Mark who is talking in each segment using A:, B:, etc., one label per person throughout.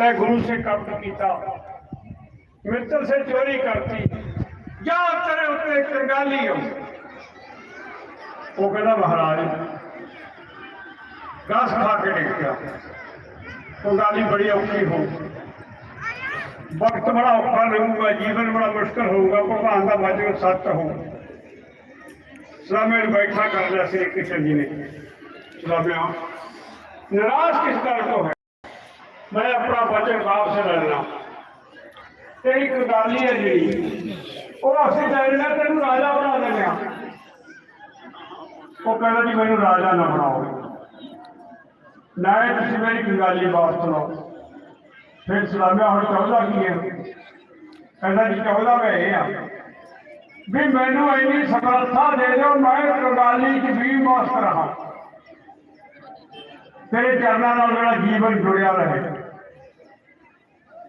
A: تے گرو سے قبض کیتا متر سے چوری کرتی۔ یا تیرے اتنے کنگالی ہوں وہ کہنا مہاراج، گاس کھا کے ڈگ گیا۔ کنگالی بڑی اوکھی ہو۔ وقت بڑا اوکھا رہوں جیون بڑا مشکل ہوں گا ہوگا بھگوان کا واجب ساتھ ہو سلامیر بیٹھا کر لیا سری کشن جی نے۔ سلامے نراز کس طرح کو ہے؟ ਮੈਂ ਆਪਣਾ ਵਚਨ ਵਾਪਸ ਲੈ ਲੈਣਾ ਤੇਰੀ ਕੰਗਾਲੀ ਹੈ ਜਿਹੜੀ ਉਹ ਅਸੀਂ ਕਹਿੰਦੇ ਲੈਣਾ ਤੈਨੂੰ ਰਾਜਾ ਬਣਾ ਦਿੰਦੇ ਆ ਉਹ ਕਹਿੰਦਾ ਜੀ ਮੈਨੂੰ ਰਾਜਾ ਨਾ ਬਣਾਓ। ਨਾ ਤੁਸੀਂ ਮੇਰੀ ਕੰਗਾਲੀ ਵਾਪਸ ਲਓ ਫਿਰ ਸਲਾਮਿਆ ਹੁਣ ਚਾਹੁੰਦਾ ਕੀ ਹੈ? ਕਹਿੰਦਾ ਜੀ ਚਾਹੁੰਦਾ ਮੈਂ ਇਹ ਆ ਵੀ ਮੈਨੂੰ ਇੰਨੀ ਸਮਰੱਥਾ ਦੇ ਦਿਓ, ਮੈਂ ਕੰਗਾਲੀ ਚ ਵੀ ਵਾਪਸ ਰਹਾ ਤੇਰੇ ਚਰਨਾਂ ਨਾਲ ਮੇਰਾ ਜੀਵਨ ਜੁੜਿਆ ਰਹੇ।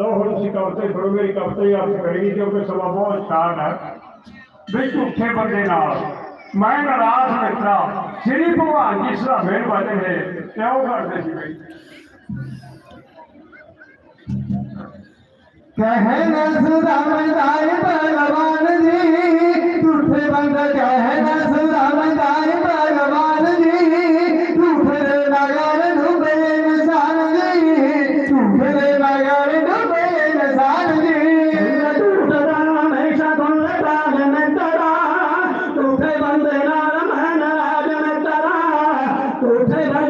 B: Doğru sigortayı, bölgeyi kaptayı yapıp vereceğim ki sabah bu şan ہے۔ بچ اٹھے بندے نال۔ میں ناراض مترا سری بھگوان جی کی سر میرے والے ہے کیوں کرتے سی بھائی؟ کہنے سدا میں دائیں কোথায় ভাই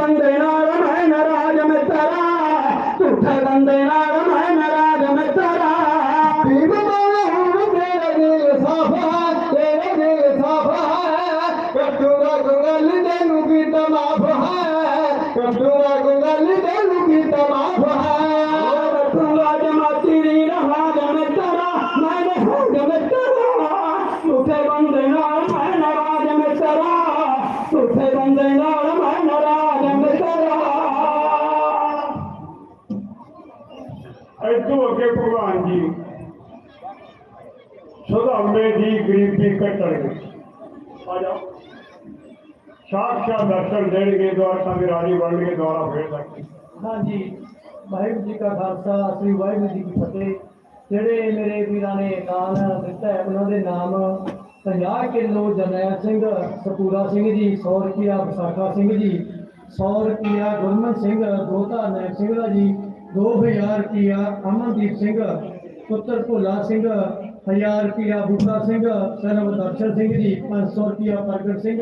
B: తందైనాడమైన
C: రాజమెత్తరా శుద్ధ తందైనాడమైన రాజమెత్తరా కట్టుగా
A: గుండల్లి దేవుకి తమాభ కట్టుగా ਸੁਧਾਮੇ ਦੀ ਗਰੀਬੀ ਆ ਜਾਓ। ਸਾਖਸ਼ਾਤ ਦਰਸ਼ਨ ਦੇਣਗੇ ਦੁਆਰਕਾ ਦੇ ਰਾਜੀ ਬਣਨਗੇ, ਦੁਆਰਾ ਫੇਰ ਸਕਦੇ
C: ਹਾਂਜੀ, ਵਾਹਿਗੁਰੂ ਜੀ ਕਾ ਖਾਲਸਾ, ਸ੍ਰੀ ਵਾਹਿਗੁਰੂ ਜੀ ਕੀ ਫਤਿਹ। ਜਿਹੜੇ ਮੇਰੇ ਵੀਰਾਂ ਨੇ ਦਾਨ ਦਿੱਤਾ ਹੈ, ਉਹਨਾਂ ਦੇ ਨਾਮ 50 ਕਿਲੋ ਜਰਨੈਲ ਸਿੰਘ ਸਪੂਰਾ ਸਿੰਘ ਜੀ 100 ਰੁਪਿਆ ਵਿਸਾਖਾ ਸਿੰਘ ਜੀ 100 ਰੁਪਿਆ ਗੁਰਮਨ ਸਿੰਘ ਦੋਤਾ ਨੈਕ ਸਿੰਘ ਦਾ ਜੀ 2000 ਰੁਪਿਆ ਅਮਨਦੀਪ ਸਿੰਘ, ਪੁੱਤਰ ਭੋਲਾ ਸਿੰਘ 1000 ਰੁਪਿਆ ਬੂਟਾ ਸਿੰਘ ਸਨਮ ਦਰਸ਼ਨ ਸਿੰਘ ਜੀ 500 ਰੁਪਿਆ ਪ੍ਰਗਟ ਸਿੰਘ।